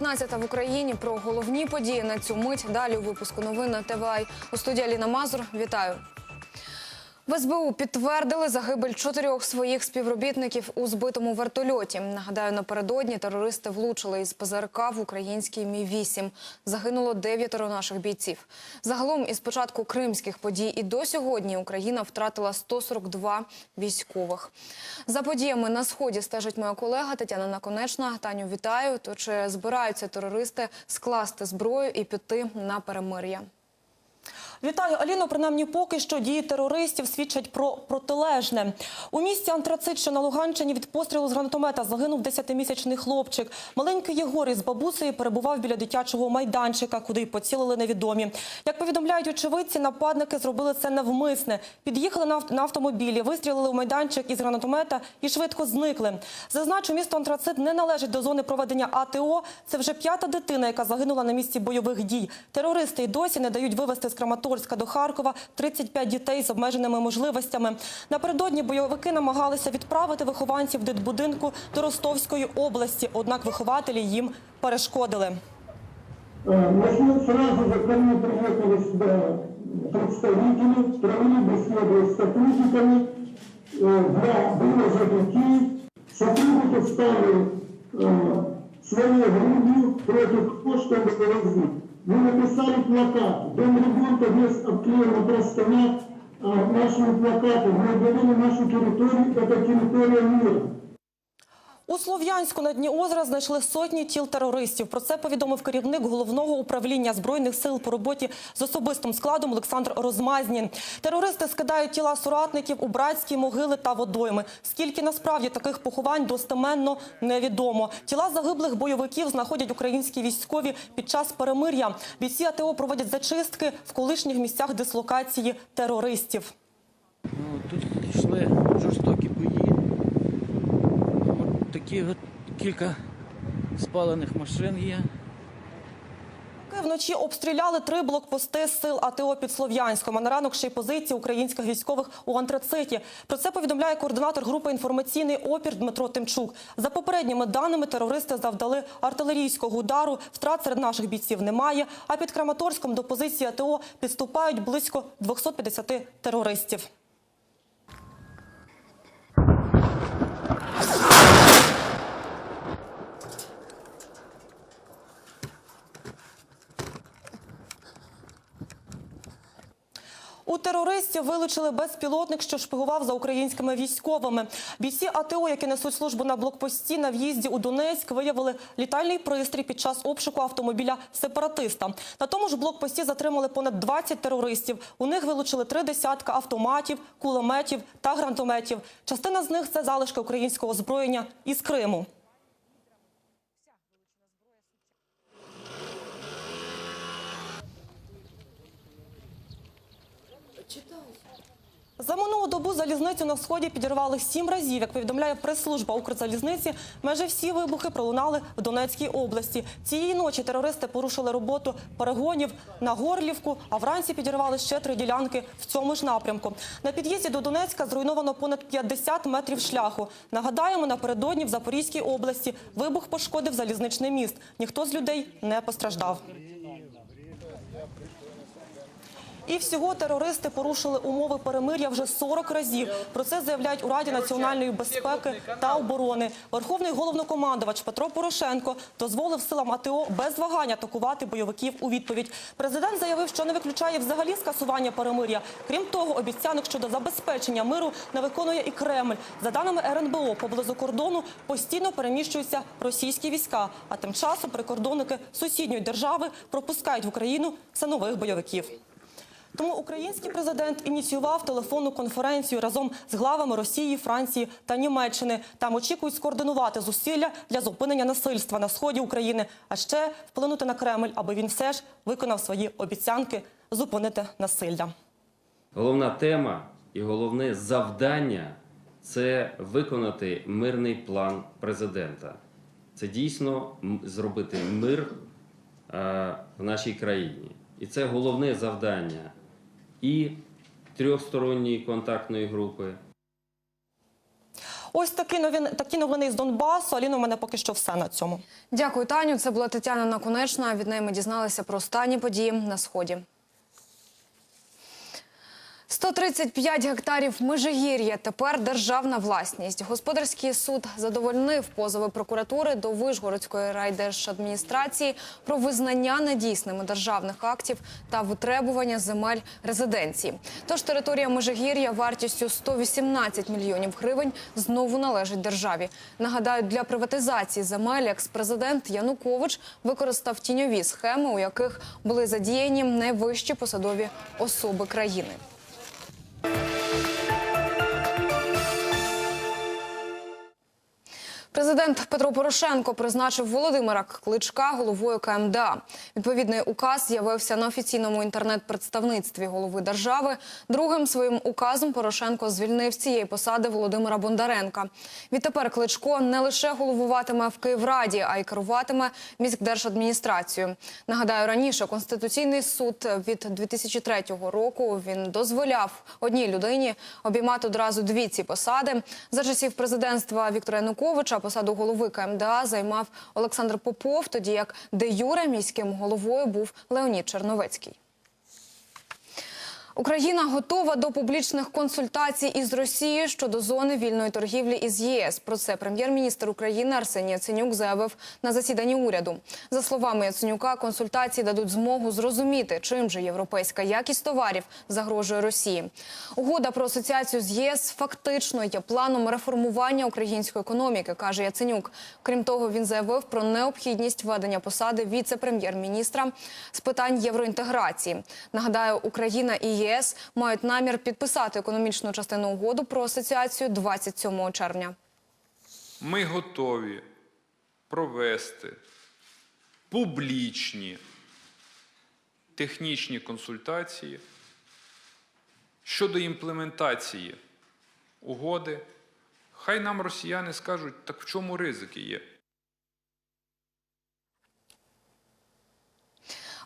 15 в Україні про головні події на цю мить. Далі у випуску новин на. У студії Аліна Мазур. Вітаю. В СБУ підтвердили загибель чотирьох своїх співробітників у збитому вертольоті. Нагадаю, напередодні терористи влучили із ПЗРК в український Мі-8. Загинуло дев'ятеро наших бійців. Загалом, із початку кримських подій і до сьогодні Україна втратила 142 військових. За подіями на сході стежить моя колега Тетяна Наконечна. Таню, вітаю. То чи збираються терористи скласти зброю і піти на перемир'я? Вітаю, Аліно. Принаймні, поки що дії терористів свідчать про протилежне. У місті Антрацит, що на Луганщині, від пострілу з гранатомета загинув 10-місячний хлопчик. Маленький Єгор із бабусею перебував біля дитячого майданчика, куди й поцілили невідомі. Як повідомляють очевидці, нападники зробили це навмисне. Під'їхали на автомобілі, вистрілили у майданчик із гранатомета і швидко зникли. Зазначу, місто Антрацит не належить до зони проведення АТО. Це вже п'ята дитина, яка загинула на місці бойових дій. Терористи й досі не дають вивезти з Краматорська до Харкова 35 дітей з обмеженими можливостями. Напередодні бойовики намагалися відправити вихованців дитбудинку до Ростовської області, однак вихователі їм перешкодили. Э, Мы сразу же ко мне приехали сюда представители, провели беседу с сотрудниками э, для вывоза детей. Сотрудники стали э, своей грудью против того, чтобы вывозить. Мы написали плакат. Дом ребенка весь обклеен простыня э, нашими плакатами. Мы говорили нашу территорию, это территория мира. У Слов'янську на дні озера знайшли сотні тіл терористів. Про це повідомив керівник головного управління збройних сил по роботі з особистим складом Олександр Розмазнін. Терористи скидають тіла соратників у братські могили та водойми. Скільки насправді таких поховань достеменно невідомо. Тіла загиблих бойовиків знаходять українські військові під час перемир'я. Бійці АТО проводять зачистки в колишніх місцях дислокації терористів. Ну, тут йшли жорстокі бої. Такі от кілька спалених машин є. Вночі обстріляли три блокпости сил АТО під Слов'янськом, а на ранок ще й позиції українських військових у Антрациті. Про це повідомляє координатор групи «Інформаційний опір» Дмитро Тимчук. За попередніми даними, терористи завдали артилерійського удару. Втрат серед наших бійців немає, а під Краматорськом до позиції АТО підступають близько 250 терористів. У терористів вилучили безпілотник, що шпигував за українськими військовими. Бійці АТО, які несуть службу на блокпості на в'їзді у Донецьк, виявили літальний пристрій під час обшуку автомобіля сепаратиста. На тому ж блокпості затримали понад 20 терористів. У них вилучили три десятка автоматів, кулеметів та гранатометів. Частина з них це залишки українського озброєння із Криму. За минулу добу залізницю на сході підірвали сім разів. Як повідомляє прес-служба Укрзалізниці, майже всі вибухи пролунали в Донецькій області. Цієї ночі терористи порушили роботу перегонів на Горлівку, а вранці підірвали ще три ділянки в цьому ж напрямку. На під'їзді до Донецька зруйновано понад 50 метрів шляху. Нагадаємо, напередодні в Запорізькій області вибух пошкодив залізничний міст. Ніхто з людей не постраждав. І всього терористи порушили умови перемир'я вже 40 разів. Про це заявляють у Раді національної безпеки та оборони. Верховний головнокомандувач Петро Порошенко дозволив силам АТО без вагань атакувати бойовиків у відповідь. Президент заявив, що не виключає взагалі скасування перемир'я. Крім того, обіцянок щодо забезпечення миру не виконує і Кремль. За даними РНБО, поблизу кордону постійно переміщуються російські війська. А тим часом прикордонники сусідньої держави пропускають в Україну все нових бойовиків. Тому український президент ініціював телефонну конференцію разом з главами Росії, Франції та Німеччини. Там очікують скоординувати зусилля для зупинення насильства на сході України, а ще вплинути на Кремль, аби він все ж виконав свої обіцянки зупинити насилля. Головна тема і головне завдання це виконати мирний план президента. Це дійсно зробити мир е, в нашій країні. І це головне завдання і трьохсторонньої контактної групи, Ось такі новини, такі новини з Донбасу. Аліно, у мене поки що все на цьому. Дякую, Таню. Це була Тетяна Наконечна. Від неї ми дізналися про останні події на сході. 135 гектарів Межигір'я тепер державна власність. Господарський суд задовольнив позови прокуратури до Вишгородської райдержадміністрації про визнання недійсними державних актів та витребування земель резиденції. Тож територія Межигір'я вартістю 118 мільйонів гривень знову належить державі. Нагадаю, для приватизації земель екс-президент Янукович використав тіньові схеми, у яких були задіяні найвищі посадові особи країни. Президент Петро Порошенко призначив Володимира Кличка головою КМДА. Відповідний указ з'явився на офіційному інтернет-представництві голови держави. Другим своїм указом Порошенко звільнив з цієї посади Володимира Бондаренка. Відтепер Кличко не лише головуватиме в Київраді, а й керуватиме міськдержадміністрацією. Нагадаю, раніше Конституційний суд від 2003 року він дозволяв одній людині обіймати одразу дві ці посади. За часів президентства Віктора Януковича посаду голови КМДА займав Олександр Попов, тоді як де юре міським головою був Леонід Черновецький. Україна готова до публічних консультацій із Росією щодо зони вільної торгівлі із ЄС. Про це прем'єр-міністр України Арсеній Яценюк заявив на засіданні уряду. За словами Яценюка, консультації дадуть змогу зрозуміти, чим же європейська якість товарів загрожує Росії. Угода про асоціацію з єС фактично є планом реформування української економіки, каже Яценюк. Крім того, він заявив про необхідність введення посади віце-прем'єр-міністра з питань євроінтеграції. Нагадаю, Україна і ЄС мають намір підписати економічну частину угоду про асоціацію 27 червня. Ми готові провести публічні технічні консультації щодо імплементації угоди. Хай нам росіяни скажуть, так в чому ризики є.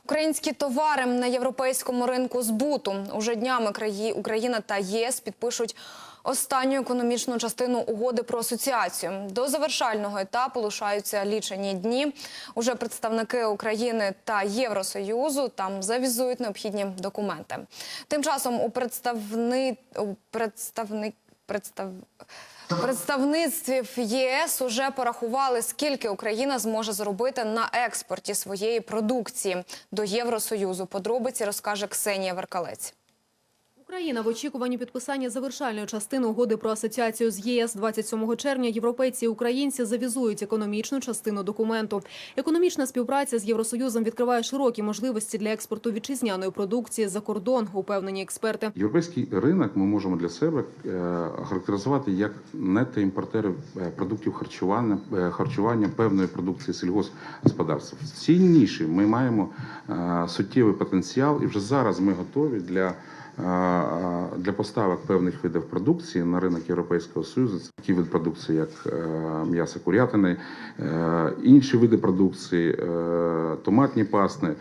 Українські товари на європейському ринку збуту уже днями краї Україна та ЄС підпишуть останню економічну частину угоди про асоціацію. До завершального етапу лишаються лічені дні. Уже представники України та Євросоюзу там завізують необхідні документи. Тим часом у представни у представник представ. В представництві ЄС уже порахували, скільки Україна зможе заробити на експорті своєї продукції до Євросоюзу. Подробиці розкаже Ксенія Веркалець. Україна в очікуванні підписання завершальної частини угоди про асоціацію з ЄС 27 червня європейці і українці завізують економічну частину документу. Економічна співпраця з Євросоюзом відкриває широкі можливості для експорту вітчизняної продукції за кордон, упевнені експерти. Європейський ринок ми можемо для себе е, характеризувати як нетоімпортери е, продуктів харчування, е, харчування певної продукції сільгоспгосподарства. В ніші ми маємо суттєвий потенціал, і вже зараз ми готові для. Для поставок певних видів продукції на ринок Європейського Союзу це такі види продукції, як е, м'ясо курятини, е, інші види продукції, е, томатні пасни,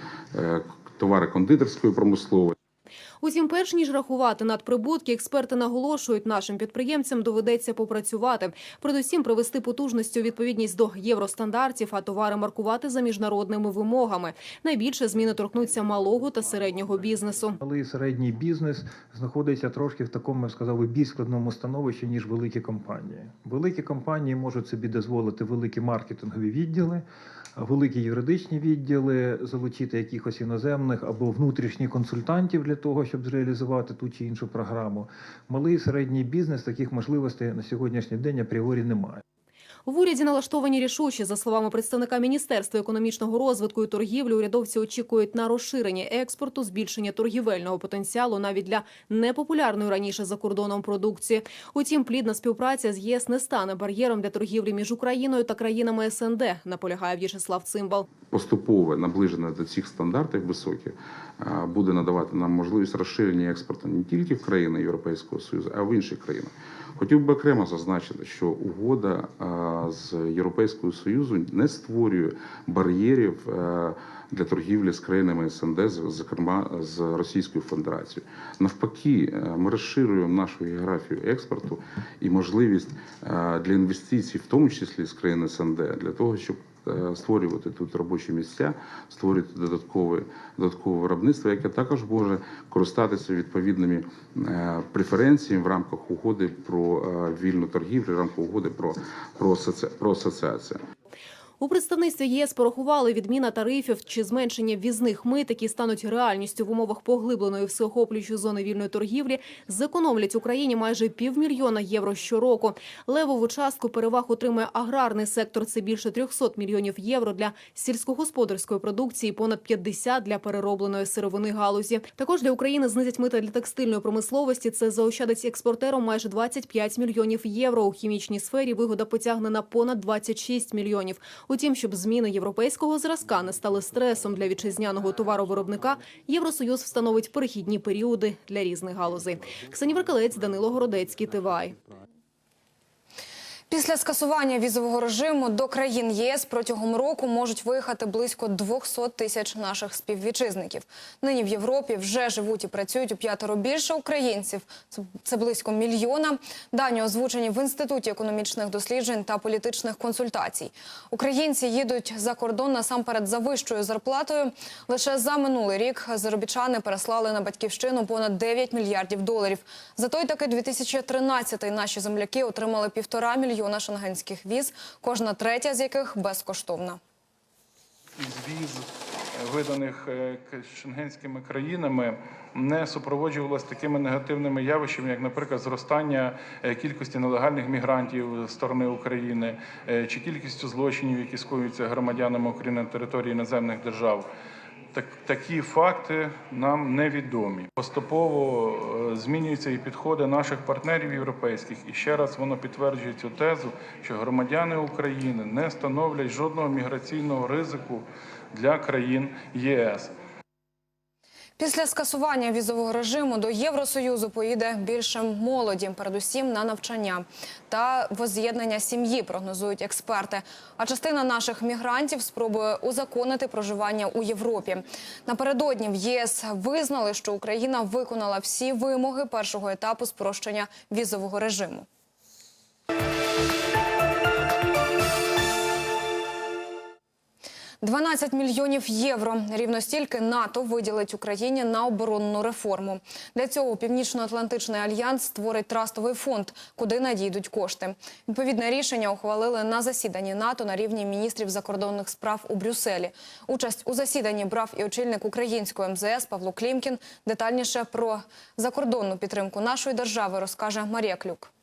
товари кондитерської промисловості. Утім, перш ніж рахувати надприбутки, експерти наголошують, нашим підприємцям доведеться попрацювати. Передусім, привести потужності у відповідність до євростандартів, а товари маркувати за міжнародними вимогами. Найбільше зміни торкнуться малого та середнього бізнесу. Малий середній бізнес знаходиться трошки в такому, я сказав, більш складному становищі, ніж великі компанії. Великі компанії можуть собі дозволити великі маркетингові відділи, великі юридичні відділи, залучити якихось іноземних або внутрішніх консультантів для того, щоб зреалізувати ту чи іншу програму. Малий і середній бізнес таких можливостей на сьогоднішній день апріорі немає. В уряді налаштовані рішучі. За словами представника Міністерства економічного розвитку і торгівлі, урядовці очікують на розширення експорту, збільшення торгівельного потенціалу навіть для непопулярної раніше за кордоном продукції. Утім, плідна співпраця з ЄС не стане бар'єром для торгівлі між Україною та країнами СНД, наполягає В'ячеслав Цимбал. поступове наближення до цих стандартів високих е, буде надавати нам можливість розширення експорту не тільки в країни Європейського Союзу, а й в інші країни. Хотів би окремо зазначити, що угода з Європейського Союзу не створює бар'єрів е, для торгівлі з країнами СНД, зокрема з Російською Федерацією. Навпаки, е, ми розширюємо нашу географію експорту і можливість е, для інвестицій, в тому числі з країн СНД, для того, щоб створювати тут робочі місця, створювати додаткове додаткове виробництво, яке також може користатися відповідними е, преференціями в рамках угоди про е, вільну торгівлю, в рамках угоди про, про асоціацію. У представництві єС порахували відміна тарифів чи зменшення візних мит, які стануть реальністю в умовах поглибленої всеохоплюючої зони вільної торгівлі, зекономлять Україні майже півмільйона євро щороку. Левову частку переваг отримує аграрний сектор. Це більше 300 мільйонів євро для сільськогосподарської продукції, понад 50 для переробленої сировини галузі. Також для України знизять мита для текстильної промисловості. Це заощадить експортерам майже 25 мільйонів євро. У хімічній сфері вигода потягне на понад 26 мільйонів. Утім, щоб зміни європейського зразка не стали стресом для вітчизняного товаровиробника, Євросоюз встановить перехідні періоди для різних галузей. Ксенія Веркалець, Данило Городецький, Тивай. Після скасування візового режиму до країн ЄС протягом року можуть виїхати близько 200 тисяч наших співвітчизників. Нині в Європі вже живуть і працюють у п'ятеро більше українців. Це- близько мільйона. Дані озвучені в інституті економічних досліджень та політичних консультацій. Українці їдуть за кордон насамперед за вищою зарплатою. Лише за минулий рік заробітчани переслали на батьківщину понад 9 мільярдів доларів. За той таки 2013 наші земляки отримали півтора мільйона шенгенських віз, кожна третя з яких безкоштовна. із віз, е, виданих е, шенгенськими країнами, не супроводжувалось такими негативними явищами, як, наприклад, зростання е, кількості нелегальних мігрантів з сторони України чи кількістю злочинів, які скоюються громадянами України на території іноземних держав. Так, такі факти нам невідомі. Поступово е, змінюються і підходи наших партнерів європейських. І ще раз воно підтверджує цю тезу, що громадяни України не становлять жодного міграційного ризику для країн ЄС. Після скасування візового режиму до Євросоюзу поїде більше молоді, передусім на навчання та воз'єднання сім'ї, прогнозують експерти. А частина наших мігрантів спробує узаконити проживання у Європі. Напередодні в ЄС визнали, що Україна виконала всі вимоги першого етапу спрощення візового режиму. «12 мільйонів євро. Рівно стільки НАТО виділить Україні на оборонну реформу. Для цього Північно-Атлантичний альянс створить трастовий фонд, куди надійдуть кошти. Відповідне рішення ухвалили на засіданні НАТО на рівні міністрів закордонних справ у Брюсселі. Участь у засіданні брав і очільник української МЗС Павло Клімкін. Детальніше про закордонну підтримку нашої держави розкаже Марія Клюк.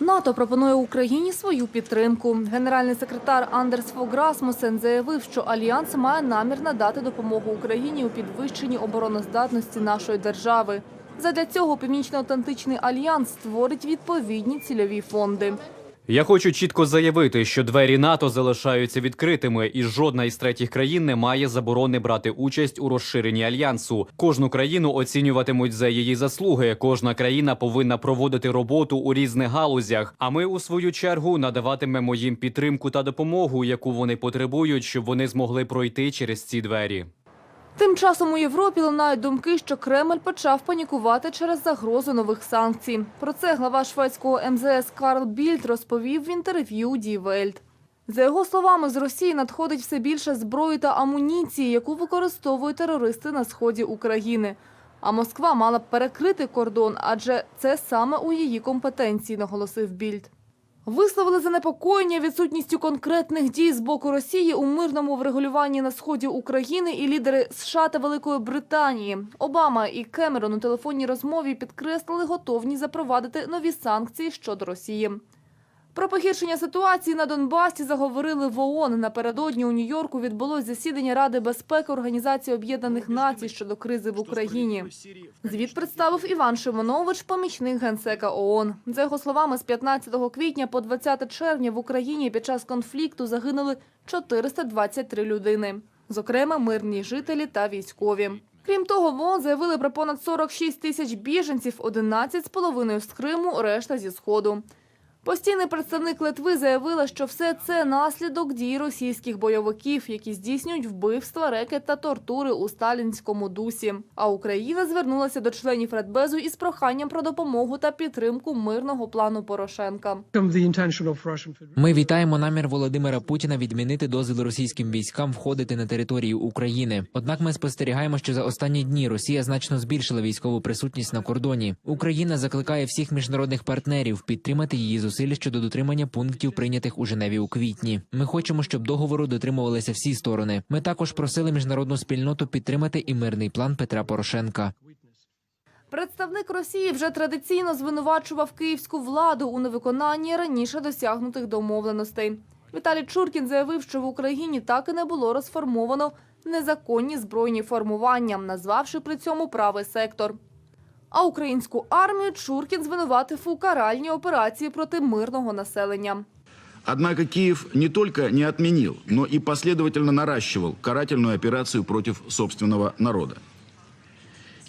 НАТО пропонує Україні свою підтримку. Генеральний секретар Андерс Фог Расмусен заявив, що альянс має намір надати допомогу Україні у підвищенні обороноздатності нашої держави. Задля цього Північно-Атлантичний альянс створить відповідні цільові фонди. Я хочу чітко заявити, що двері НАТО залишаються відкритими, і жодна із третіх країн не має заборони брати участь у розширенні альянсу. Кожну країну оцінюватимуть за її заслуги. Кожна країна повинна проводити роботу у різних галузях. А ми, у свою чергу, надаватимемо їм підтримку та допомогу, яку вони потребують, щоб вони змогли пройти через ці двері. Тим часом у Європі лунають думки, що Кремль почав панікувати через загрозу нових санкцій. Про це глава шведського МЗС Карл Більд розповів в інтерв'ю Ді Вельт. За його словами, з Росії надходить все більше зброї та амуніції, яку використовують терористи на сході України. А Москва мала б перекрити кордон, адже це саме у її компетенції, наголосив Більд. Висловили занепокоєння відсутністю конкретних дій з боку Росії у мирному врегулюванні на сході України і лідери США та Великої Британії. Обама і Кемерон у телефонній розмові підкреслили готовність запровадити нові санкції щодо Росії. Про погіршення ситуації на Донбасі заговорили в ООН. Напередодні у Нью-Йорку відбулось засідання Ради безпеки Організації Об'єднаних Націй щодо кризи в Україні. Звіт представив Іван Шимонович, помічник генсека ООН. За його словами, з 15 квітня по 20 червня в Україні під час конфлікту загинули 423 людини, зокрема мирні жителі та військові. Крім того, в ООН заявили про понад 46 тисяч біженців, 11,5 з Криму, решта зі Сходу. Постійний представник Литви заявила, що все це наслідок дій російських бойовиків, які здійснюють вбивства, рекет та тортури у сталінському дусі. А Україна звернулася до членів Радбезу із проханням про допомогу та підтримку мирного плану Порошенка. Ми вітаємо намір Володимира Путіна відмінити дозвіл російським військам входити на територію України. Однак ми спостерігаємо, що за останні дні Росія значно збільшила військову присутність на кордоні. Україна закликає всіх міжнародних партнерів підтримати її зусилля щодо дотримання пунктів, прийнятих у Женеві у квітні. Ми хочемо, щоб договору дотримувалися всі сторони. Ми також просили міжнародну спільноту підтримати і мирний план Петра Порошенка. Представник Росії вже традиційно звинувачував київську владу у невиконанні раніше досягнутих домовленостей. Віталій Чуркін заявив, що в Україні так і не було розформовано незаконні збройні формування, назвавши при цьому правий сектор. А українську армію Чуркін звинуватив у каральній операції проти мирного населення. Однако Киев не только не отменил, но и последовательно наращивал карательную операцию против собственного народа.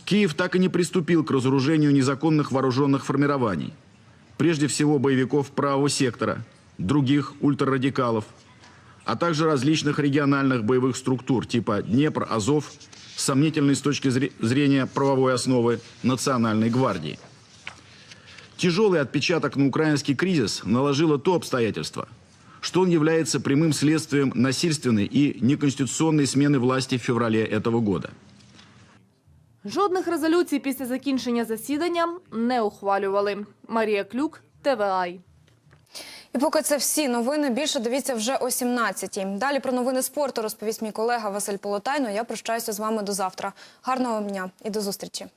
Киев так и не приступил к разоружению незаконных вооруженных формирований, прежде всего боевиков правого сектора, других ультрарадикалов, а также различных региональных боевых структур типа Днепр, Азов, сомнительной с точки зре- зрения правовой основы Национальной гвардии. Тяжелый отпечаток на украинский кризис наложило то обстоятельство, что он является прямым следствием насильственной и неконституционной смены власти в феврале этого года. Жодних резолюцій після закінчення засідання не ухвалювали. Марія Клюк, ТВАЙ. І поки це всі новини, більше дивіться вже о 17-й. Далі про новини спорту розповість мій колега Василь Полотайно. Я прощаюся з вами до завтра. Гарного дня і до зустрічі.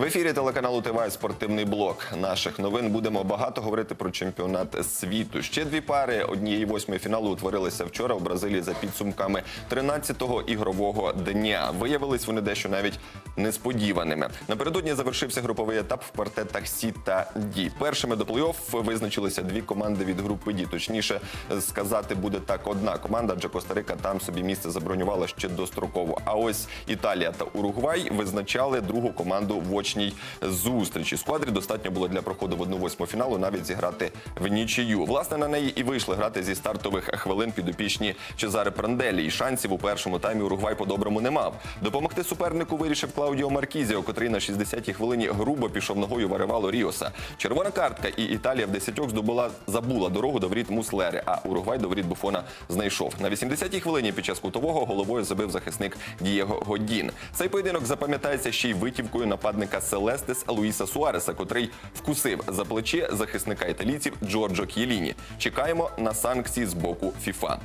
В ефірі телеканалу ТВ спортивний блок наших новин будемо багато говорити про чемпіонат світу. Ще дві пари однієї восьмої фіналу утворилися вчора в Бразилії за підсумками 13-го ігрового дня. Виявились вони дещо навіть несподіваними. Напередодні завершився груповий етап в квартетах Сі та Ді. Першими до плей-офф визначилися дві команди від групи Ді. Точніше сказати буде так: одна команда, адже Коста-Рика там собі місце забронювала ще достроково. А ось Італія та Уругвай визначали другу команду в очній зустрічі. Сквадрі достатньо було для проходу в 1-8 фіналу навіть зіграти в нічию. Власне на неї і вийшли грати зі стартових хвилин підопічні Чезаре Пранделі. І шансів у першому таймі Уругвай по-доброму не мав. Допомогти супернику вирішив Клаудіо Маркізіо, котрий на 60-й хвилині грубо пішов ногою в Аревало Ріоса. Червона картка, і Італія в десятьох здобула забула дорогу до воріт Муслери, а Уругвай до воріт Буфона знайшов. На 80-й хвилині під час кутового головою забив захисник Дієго Годін. Цей поєдинок запам'ятається ще й витівкою нападника Селестес Луїса Суареса, котрий вкусив за плече захисника італійців Джорджо К'єліні. Чекаємо на санкції з боку ФІФА.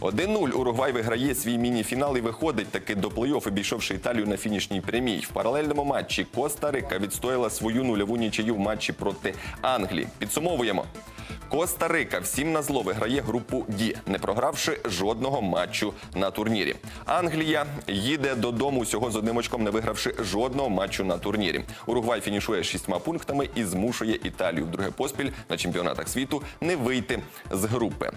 1-0 Уругвай виграє свій міні-фінал і виходить таки до плей-офф, обійшовши Італію на фінішній прямій. В паралельному матчі Коста-Рика відстояла свою нульову нічию в матчі проти Англії. Підсумовуємо. Коста-Рика всім на зло виграє групу Ді, не програвши жодного матчу на турнірі. Англія їде додому усього з одним очком, не вигравши жодного матчу на турнірі. Уругвай фінішує шістьма пунктами і змушує Італію вдруге поспіль на чемпіонатах світу не вийти з групи.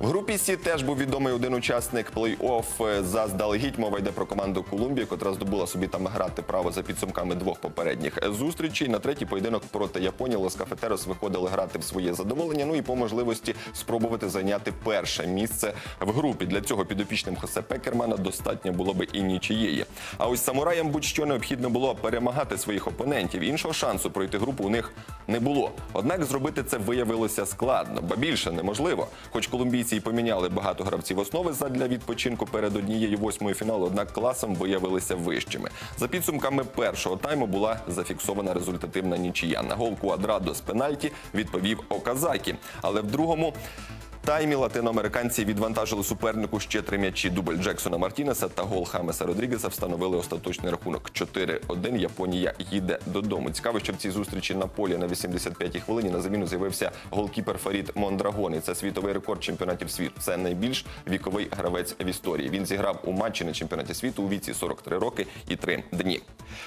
В групі Сі теж був відомий один учасник плей-офф заздалегідь. Мова йде про команду Колумбії, котра здобула собі там грати право за підсумками двох попередніх зустрічей. На третій поєдинок проти Японії Лос Кафетерос виходили грати в своє задоволення. Ну і по можливості спробувати зайняти перше місце в групі. Для цього підопічним Хосе Пекермана достатньо було би і нічиєї. А ось самураям будь-що необхідно було перемагати своїх опонентів. Іншого шансу пройти групу у них не було. Однак зробити це виявилося складно, ба більше неможливо. Хоч колумбійці й поміняли багато гравців основи задля відпочинку перед однією восьмою фіналу, однак класом виявилися вищими. За підсумками першого тайму була зафіксована результативна нічия. На гол Куадрадо з пенальті відповів Оказакі. Але в другому таймі латиноамериканці відвантажили супернику ще три м'ячі. Дубль Джексона Мартінеса та гол Хамеса Родрігеса встановили остаточний рахунок 4-1. Японія їде додому. Цікаво, що в цій зустрічі на полі на 85-й хвилині на заміну з'явився голкіпер Фарід Мондрагон. І це світовий рекорд чемпіонатів світу. Це найбільш віковий гравець в історії. Він зіграв у матчі на чемпіонаті світу у віці 43 роки і 3 дні.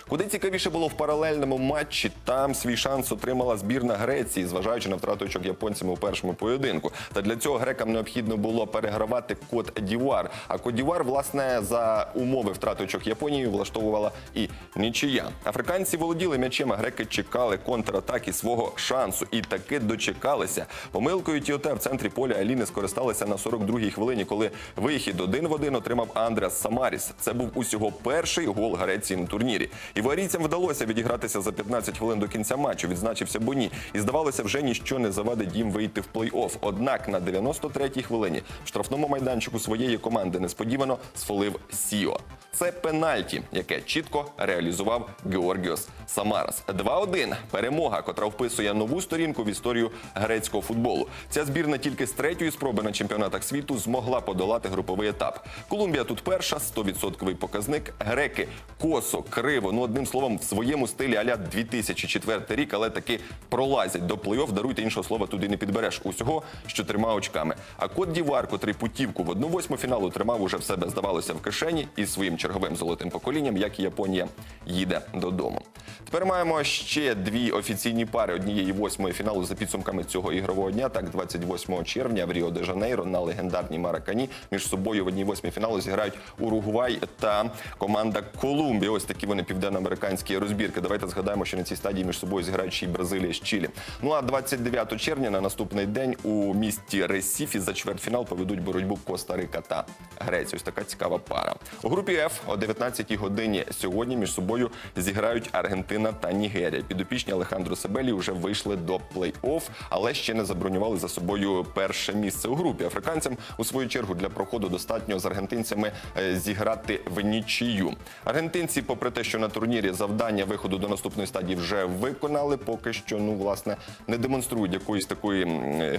Куди цікавіше було в паралельному матчі. Там свій шанс отримала збірна Греції, зважаючи на втрату очок японцями у першому поєдинку. Та для цього цього грекам необхідно було перегравати Кот Дівуар. А Кот Дівуар, власне, за умови втрати очок Японії влаштовувала і нічия. Африканці володіли м'ячем, а греки чекали контратаки свого шансу і таки дочекалися. Помилкою Тіоте в центрі поля Аліни скористалися на 42-й хвилині, коли вихід один в один отримав Андреас Самаріс. Це був усього перший гол Греції на турнірі. Іварійцям вдалося відігратися за 15 хвилин до кінця матчу. Відзначився Боні. І здавалося, вже ніщо не завадить їм вийти в плей-офф. Однак на 93-й хвилині в штрафному майданчику своєї команди несподівано сфолив Сіо. Це пенальті, яке чітко реалізував Георгіос Самарас. 2-1. Перемога, котра вписує нову сторінку в історію грецького футболу. Ця збірна тільки з третьої спроби на чемпіонатах світу змогла подолати груповий етап. Колумбія тут перша, 100% показник. Греки косо, криво. Ну одним словом, в своєму стилі аля 2004 рік, але таки пролазять до плей-офф. Даруйте іншого слова туди не підбереш. Усього з чотирма очками. А Кот Дівар, котрий путівку в одну восьму фіналу тримав уже в себе, здавалося, в кишені і своїм черговим золотим поколінням, як і Японія їде додому. Тепер маємо ще дві офіційні пари однієї восьмої фіналу за підсумками цього ігрового дня. Так, 28 червня в Ріо де Жанейро на легендарній Маракані між собою в одній восьмій фіналу зіграють Уругвай та команда Колумбія. Ось такі вони південноамериканські розбірки. Давайте згадаємо, що на цій стадії між собою зіграють ще й Бразилія з Чилі. Ну а 29 червня на наступний день у місті Ресіфі за чвертьфінал поведуть боротьбу Коста-Рика та Греція. Ось така цікава пара. У групі Ф о 19 годині сьогодні між собою зіграють Аргентина та Нігерія. Підопічні Алехандро Себелі вже вийшли до плей-офф, але ще не забронювали за собою перше місце у групі. Африканцям у свою чергу для проходу достатньо з аргентинцями е, зіграти в нічию. Аргентинці, попри те, що на турнірі завдання виходу до наступної стадії вже виконали, поки що ну власне не демонструють якоїсь такої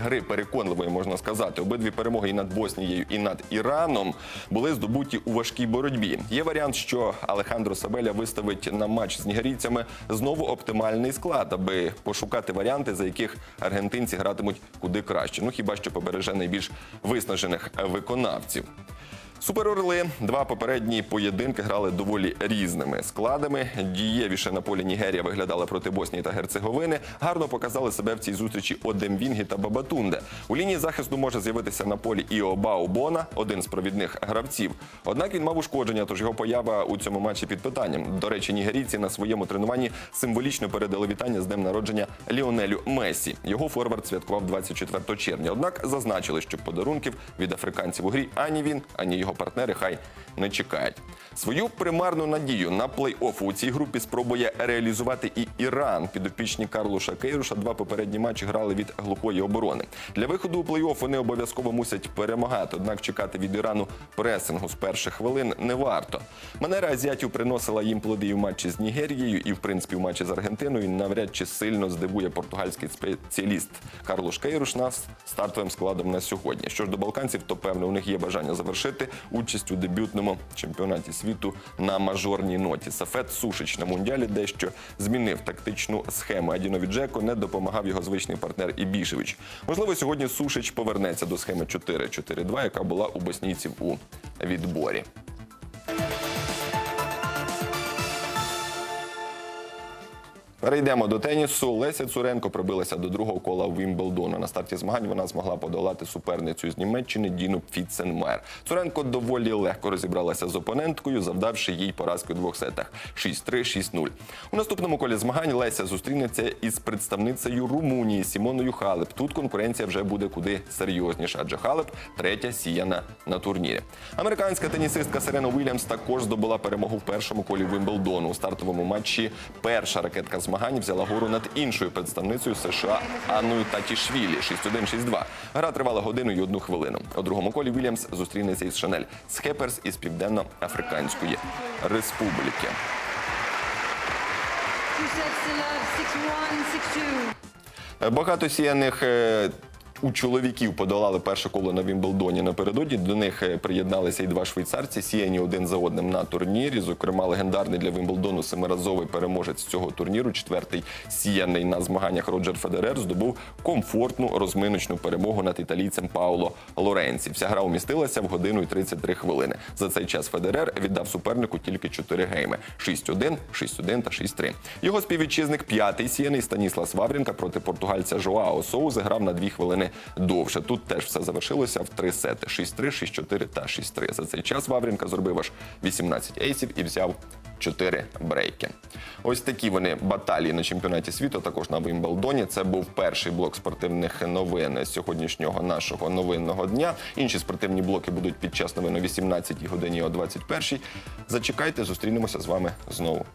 гри переконливої, можна сказати. Обидві перемоги і над Боснією, і над Іраном були здобуті у важкій боротьбі. Є варіант, що Алехандро Сабеля виставить на матч з нігерійцями знову оптимальний склад, аби пошукати варіанти, за яких аргентинці гратимуть куди краще. Ну хіба що побереже найбільш виснажених виконавців. Суперорли два попередні поєдинки грали доволі різними складами. Дієвіше на полі Нігерія виглядала проти Боснії та Герцеговини. Гарно показали себе в цій зустрічі Одемвінгі та Бабатунде. У лінії захисту може з'явитися на полі і Обао Бона, один з провідних гравців. Однак він мав ушкодження, тож його поява у цьому матчі під питанням. До речі, нігерійці на своєму тренуванні символічно передали вітання з днем народження Ліонелю Месі. Його форвард святкував 24 червня. Однак зазначили, що подарунків від африканців у грі ані він, ані його партнери хай не чекають. Свою примарну надію на плей-офф у цій групі спробує реалізувати і Іран. Підопічні Карлуша Кейруша два попередні матчі грали від глухої оборони. Для виходу у плей-офф вони обов'язково мусять перемагати. Однак чекати від Ірану пресингу з перших хвилин не варто. Манера азіатів приносила їм плоди в матчі з Нігерією, і в принципі в матчі з Аргентиною. Навряд чи сильно здивує португальський спеціаліст Карлуш Кейруш нас стартовим складом на сьогодні. Що ж до балканців, то певно у них є бажання завершити участь у дебютному чемпіонаті світу на мажорній ноті. Сафет Сушич на мундіалі дещо змінив тактичну схему. Адінові Джеко не допомагав його звичний партнер Ібішевич. Можливо, сьогодні Сушич повернеться до схеми 4-4-2, яка була у боснійців у відборі. Перейдемо до тенісу. Леся Цуренко пробилася до другого кола Вімблдону. На старті змагань вона змогла подолати суперницю з Німеччини Діну Пфіценмер. Цуренко доволі легко розібралася з опоненткою, завдавши їй поразки у двох сетах 6-3, 6-0. У наступному колі змагань Леся зустрінеться із представницею Румунії Сімоною Халеп. Тут конкуренція вже буде куди серйозніша, адже Халеп третя сіяна на турнірі. Американська тенісистка Серена Уільямс також здобула перемогу в першому колі Вимблдону. У стартовому матчі перша ракетка змагань взяла гору над іншою представницею США Анною Татішвілі 6-1, 6-2. Гра тривала годину і одну хвилину. У другому колі Вільямс зустрінеться із Шанель Схеперс із Південно-Африканської Республіки. Багато сіяних е, у чоловіків подолали перше коло на Вімблдоні напередодні. До них е, приєдналися і два швейцарці, сіяні один за одним на турнірі. Зокрема, легендарний для Вімблдону семиразовий переможець цього турніру, четвертий сіяний на змаганнях Роджер Федерер, здобув комфортну розминочну перемогу над італійцем Пауло Лоренці. Вся гра умістилася в годину і 33 хвилини. За цей час Федерер віддав супернику тільки 4 гейми: 6-1, 6-1 та 6-3. Його співвітчизник п'ятий сіяний Станіслас Ваврінка проти португальця Жоао Соу заграв на 2 хвилини довше. Тут теж все завершилося в три сети: 6-3, 6-4 та 6-3. За цей час Ваврінка зробив аж 18 ейсів і взяв 4 брейки. Ось такі вони баталії на чемпіонаті світу, також на Вімблдоні. Це був перший блок спортивних новин сьогоднішнього нашого новинного дня. Інші спортивні блоки будуть під час новин о 18 годині о 21 Зачекайте, зустрінемося з вами знову.